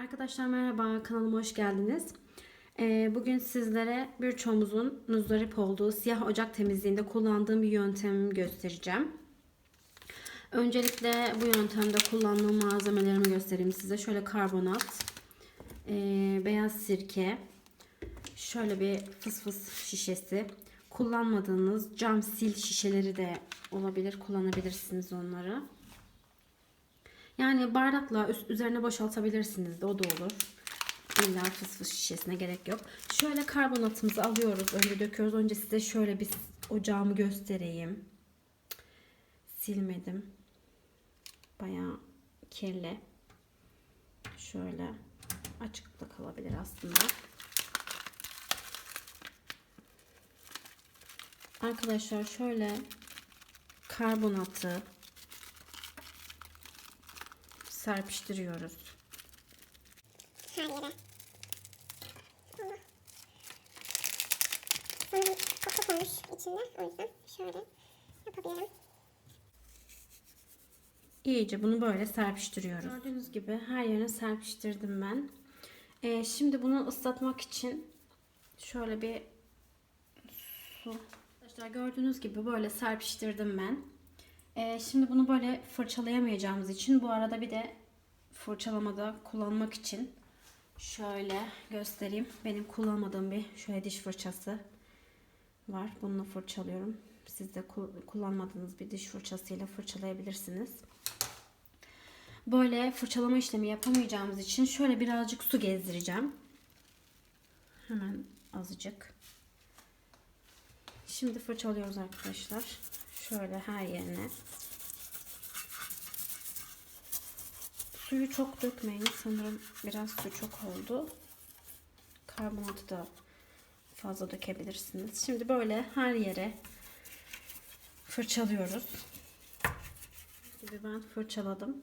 Arkadaşlar merhaba kanalıma hoş geldiniz. Ee, bugün sizlere birçoğumuzun muzdarip olduğu siyah ocak temizliğinde kullandığım bir yöntemimi göstereceğim. Öncelikle bu yöntemde kullandığım malzemelerimi göstereyim size. Şöyle karbonat, ee, beyaz sirke, şöyle bir fıs fıs şişesi, kullanmadığınız cam sil şişeleri de olabilir, kullanabilirsiniz onları. Yani bardakla üst, üzerine boşaltabilirsiniz de o da olur. İlla fıs fıs şişesine gerek yok. Şöyle karbonatımızı alıyoruz. Önce döküyoruz. Önce size şöyle bir ocağımı göstereyim. Silmedim. Bayağı kirli. Şöyle açıkta kalabilir aslında. Arkadaşlar şöyle karbonatı serpiştiriyoruz. her yere. Sonra koku içinde. O yüzden şöyle yapabilirim. İyice bunu böyle serpiştiriyoruz. Gördüğünüz gibi her yerine serpiştirdim ben. Ee, şimdi bunu ıslatmak için şöyle bir su. Arkadaşlar gördüğünüz gibi böyle serpiştirdim ben. Ee, şimdi bunu böyle fırçalayamayacağımız için bu arada bir de fırçalamada kullanmak için şöyle göstereyim. Benim kullanmadığım bir şöyle diş fırçası var. Bununla fırçalıyorum. Siz de kullanmadığınız bir diş fırçasıyla fırçalayabilirsiniz. Böyle fırçalama işlemi yapamayacağımız için şöyle birazcık su gezdireceğim. Hemen azıcık. Şimdi fırçalıyoruz arkadaşlar. Şöyle her yerine. Suyu çok dökmeyin. Sanırım biraz su çok oldu. Karbonatı da fazla dökebilirsiniz. Şimdi böyle her yere fırçalıyoruz. Gibi ben fırçaladım.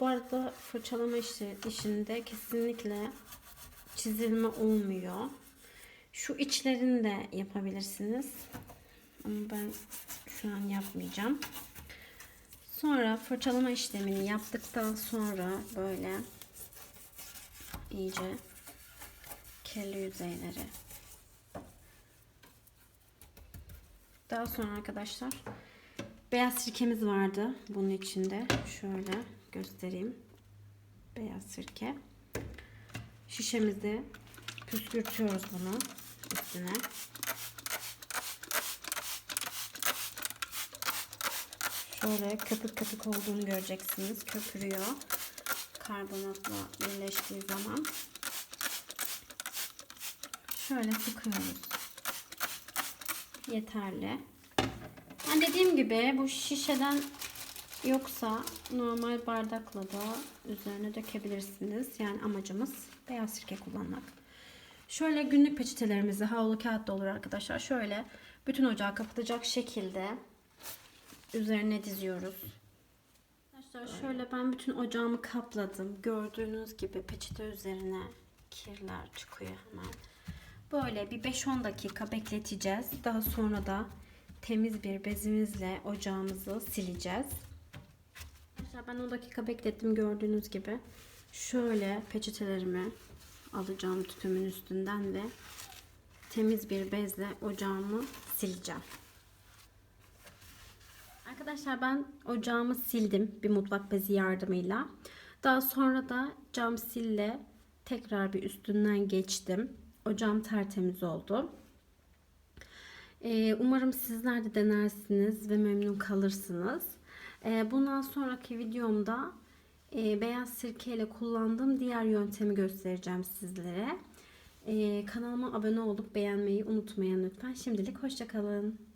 Bu arada fırçalama işi, işinde kesinlikle çizilme olmuyor. Şu içlerini de yapabilirsiniz. Ama ben şu an yapmayacağım. Sonra fırçalama işlemini yaptıktan sonra böyle iyice kirli yüzeyleri. Daha sonra arkadaşlar beyaz sirkemiz vardı bunun içinde. Şöyle göstereyim. Beyaz sirke. Şişemizi püskürtüyoruz bunu üstüne Şöyle köpük köpük olduğunu göreceksiniz. Köpürüyor. Karbonatla birleştiği zaman. Şöyle sıkıyoruz. Yeterli. Yani dediğim gibi bu şişeden yoksa normal bardakla da üzerine dökebilirsiniz. Yani amacımız beyaz sirke kullanmak. Şöyle günlük peçetelerimizi havlu kağıt olur arkadaşlar. Şöyle bütün ocağı kapatacak şekilde üzerine diziyoruz. Arkadaşlar şöyle ben bütün ocağımı kapladım. Gördüğünüz gibi peçete üzerine kirler çıkıyor hemen. Böyle bir 5-10 dakika bekleteceğiz. Daha sonra da temiz bir bezimizle ocağımızı sileceğiz. Arkadaşlar ben 10 dakika beklettim gördüğünüz gibi. Şöyle peçetelerimi alacağım tütümün üstünden ve temiz bir bezle ocağımı sileceğim. Arkadaşlar ben ocağımı sildim bir mutfak bezi yardımıyla. Daha sonra da cam sille tekrar bir üstünden geçtim. Ocağım tertemiz oldu. Ee, umarım sizler de denersiniz ve memnun kalırsınız. Ee, bundan sonraki videomda e, beyaz sirke ile kullandığım diğer yöntemi göstereceğim sizlere. Ee, kanalıma abone olup beğenmeyi unutmayın lütfen. Şimdilik hoşçakalın.